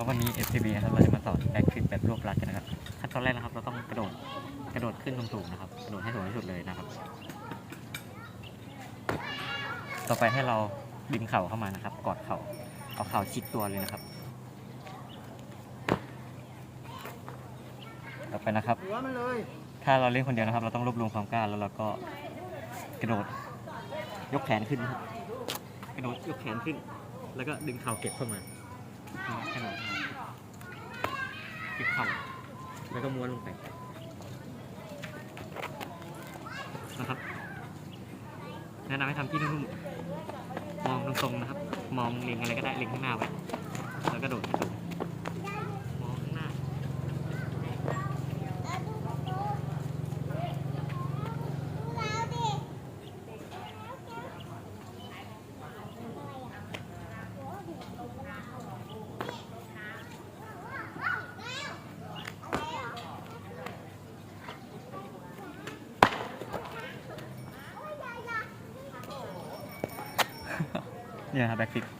ราะวันนี้ FPB นะครับเราจะมาสอนแบ็คฟลิปแบบรวบรัดกันนะครับขั้นตอนแรกนะครับ เราต้องกระโดดกระโดดขึ้นสูงๆนะครับ กระโดดให้สูงที่สุดเลยนะครับ ต่อไปให้เราดึงเข่าเข้ามานะครับ กอดเข่าเอาเข่าชิดตัวเลยนะครับ ต่อไปนะครับ ถ้าเราเล่นคนเดียวนะครับ เราต้องรวบรวมความกล้าแล้วเราก็กระโดดยกแขนขึ้นนะครับกระโดดยกแขนขึ้น แล้วก็ดึงเข่าเก็บเข้ามา แค่นั้นเก็บเข่าแล้วก็ม้วนลงไปนะครับแนะนำให้ทำที่นุ่มๆมองตรงๆนะครับ มองเล็งอะไรก็ได้เล็งข้างหน้าไว้แล้วก็โดดสูง yeah, that's it.